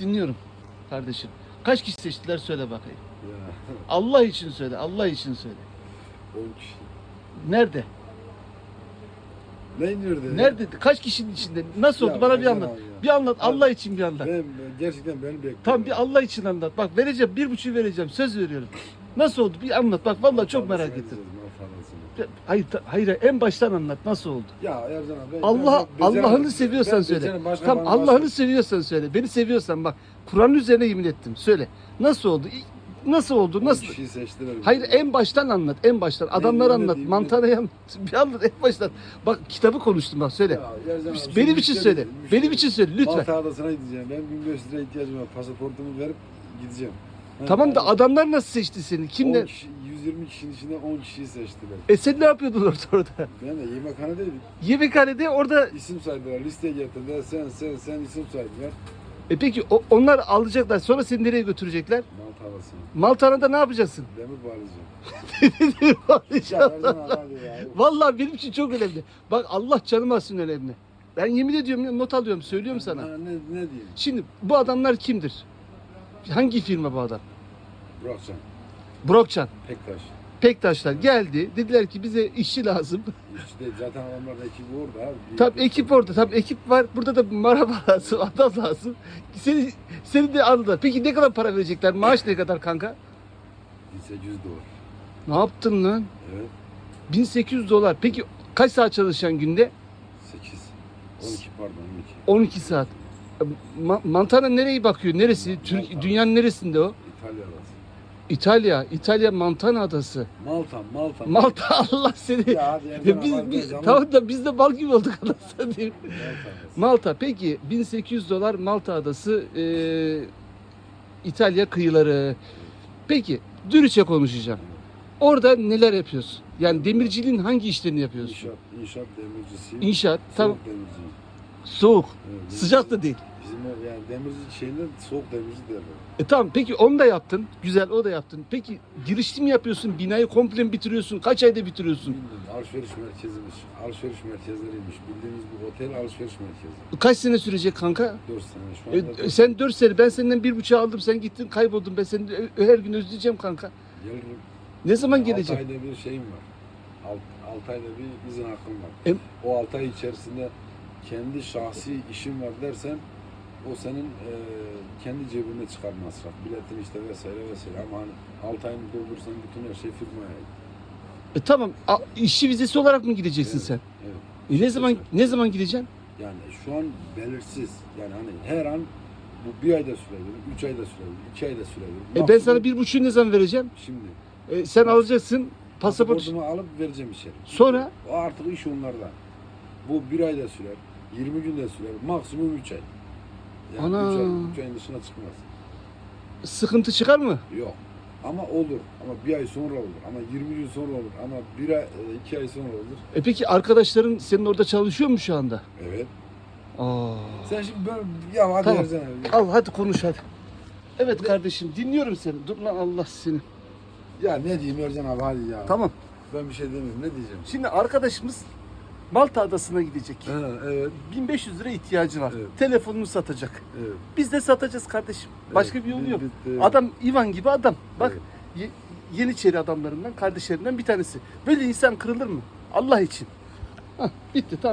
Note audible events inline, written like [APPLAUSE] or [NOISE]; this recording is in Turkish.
Dinliyorum kardeşim. Kaç kişi seçtiler söyle bakayım. Ya Allah için söyle, Allah için söyle. 10 kişi. Nerede? Ne nerede? Nerede? Kaç kişinin içinde? Nasıl Ya oldu? Bana bir anlat. abi ya. Bir anlat. Ben- Allah için bir anlat. Ben, gerçekten beni bekliyorum. Tam bir Allah için anlat. Bak vereceğim. Bir buçuğu vereceğim. Söz veriyorum. Nasıl oldu? Bir anlat. Bak vallahi çok merak ettim. Hayır, hayır en baştan anlat. Nasıl oldu? Ya Ercan abi. Allah. Allah'ını seviyorsan Ben söyle. bana Allah'ını başka- seviyorsan söyle. Beni seviyorsan bak. Kur'an'ın üzerine yemin ettim. Söyle. Nasıl oldu? Nasıl oldu? 10 Nasıl? kişiyi seçtiler. Hayır en baştan anlat. En baştan. Adamları ne anlat. Mantarayı anlat. [LAUGHS] Bir anlat en baştan. Bak kitabı konuştum bak söyle. Ya Ercan abi, Benim için müşteri- söyle. müşteri- Benim için söyle lütfen. Malta Adası'na gideceğim. Ben 1500 lira ihtiyacım var. Pasaportumu verip gideceğim. Tamam da adamlar nasıl seçti seni? 10 Kimler? kişi, 120 kişinin içinde 10 kişiyi seçtiler. E sen ne yapıyordun orada orada? Ben de yemekhanedeydim. Yemekhanede orada İsim saydılar, listeye getirdiler. Sen, sen, sen isim saydılar. e peki o- onlar alacaklar. Sonra seni nereye götürecekler? Malta Adası'na. Maltana'da ne yapacaksın? Demir bağlayacağım. Ya hadi ya. Vallahi benim için çok önemli. Bak Allah canım alsın önemli. Ben yemin ediyorum ya, not alıyorum söylüyorum sana. Ha, ne, ne diyeyim? Şimdi bu adamlar kimdir? Hangi firma bu adam? Burakcan, Brokcan. Pektaş. Pektaşlar geldi. Dediler ki bize işçi lazım. İşte zaten adamların ekibi orada abi. Bir- Tabii ekip orada. Tabii ekip var. Burada da maraba [LAUGHS] lazım. Adam lazım. Seni, seni de aldılar. Peki ne kadar para verecekler? Maaş ne kadar kanka? 1800 dolar. Ne yaptın lan? Evet. 1800 dolar. Peki kaç saat çalışacaksın günde? 8. 12 pardon 12. 12 saat. Ma- Montana nereye bakıyor? Neresi? Türk, dünyanın neresinde o? İtalya adası. İtalya. İtalya Montana adası. Malta, Malta. Malta [LAUGHS] Allah seni. Ya hadi biz, biz, tamam da biz de bal gibi olduk anasını. Malta. Malta. Peki 1800 dolar Malta adası e, İtalya kıyıları. Peki dürüstçe konuşacağım. Orada neler yapıyorsun? Yani demirciliğin hangi işlerini yapıyorsun? İnşaat, inşaat demircisi. İnşaat. Tamam. Soğuk demirci. Soğuk. Evet, Sıcak da değil. Bizim o yani demirci şeyinden soğuk demirci derler. E tamam peki onu da yaptın. Güzel o da yaptın. Peki girişli mi yapıyorsun? Binayı komple mi bitiriyorsun? Kaç ayda bitiriyorsun? Bildiğin alışveriş merkezimiz, alışveriş merkezleriymiş. Bildiğiniz bir otel alışveriş merkezi. Kaç sene sürecek kanka? 4 sene şu anda. E, sen 4 sene ben senden bir buçuk aldım sen gittin kayboldun ben seni ö- her gün özleyeceğim kanka. Gelirim. Ne zaman 6 geleceğim? ayda bir şeyim var. 6 ayda bir izin hakkım var. Em- o 6 ay içerisinde kendi şahsi işim var dersen o senin e, kendi cebine çıkar masraf. Biletin işte vesaire vesaire ama hani 6 ayını doldurursan bütün her şey firmaya ait. E tamam a- işçi vizesi olarak mı gideceksin Evet. sen? Evet. E ne zaman ne zaman gideceksin? Yani şu an belirsiz. Yani hani her an bu bir ayda sürebilir, üç ayda sürebilir, iki ayda sürebilir. E ben Maksimum sana bir buçuğu ne zaman vereceğim? Şimdi E sen alacaksın pasaport. pasaportumu alıp vereceğim içeri. Sonra? O artık iş onlarda. Bu bir ayda sürer, 20 günde sürer, maksimum 3 ay. Yani Ana. 3 ay, üç ayın dışına çıkmaz. Sıkıntı çıkar mı? Yok. Ama olur. Ama bir ay sonra olur. Ama 20 gün sonra olur. Ama bir ay, e, iki ay sonra olur. E peki arkadaşların senin orada çalışıyor mu şu anda? Evet. Aa. Sen şimdi böyle, ya hadi Tamam. Abi. Al hadi konuş hadi. Evet kardeşim dinliyorum seni. Dur lan Allah seni. Ya ne diyeyim Ercan abi hadi ya. Tamam. Ben bir şey demiyorum. Ne diyeceğim? Şimdi arkadaşımız Malta adasına gidecek. Ha, evet. 1500 lira ihtiyacı var. Evet. Telefonunu satacak. Evet. Biz de satacağız kardeşim. Başka bir yolu Evet, yok. evet. Adam Ivan gibi adam. Bak Evet. Ye- Yeniçeri adamlarından, kardeşlerinden bir tanesi. Böyle insan kırılır mı? Allah için. Hah, bitti tamam.